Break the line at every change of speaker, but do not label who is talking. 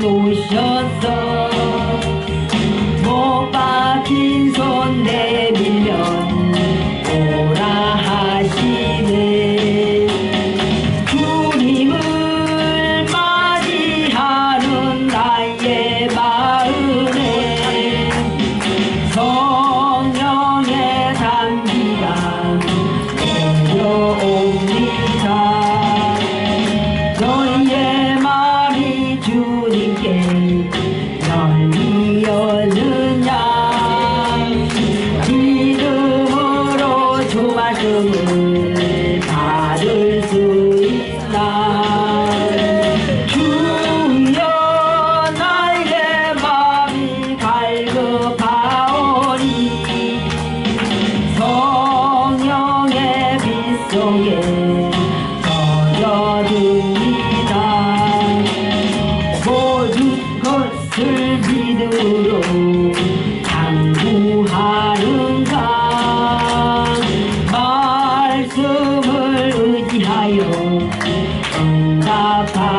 Emotions 자금을 받을 수 있다. 주여 나의 마음이 갈급하오니 성령의 빛 속에 젖어듭니다 오직 것을 믿으로 Kayo, Kapag.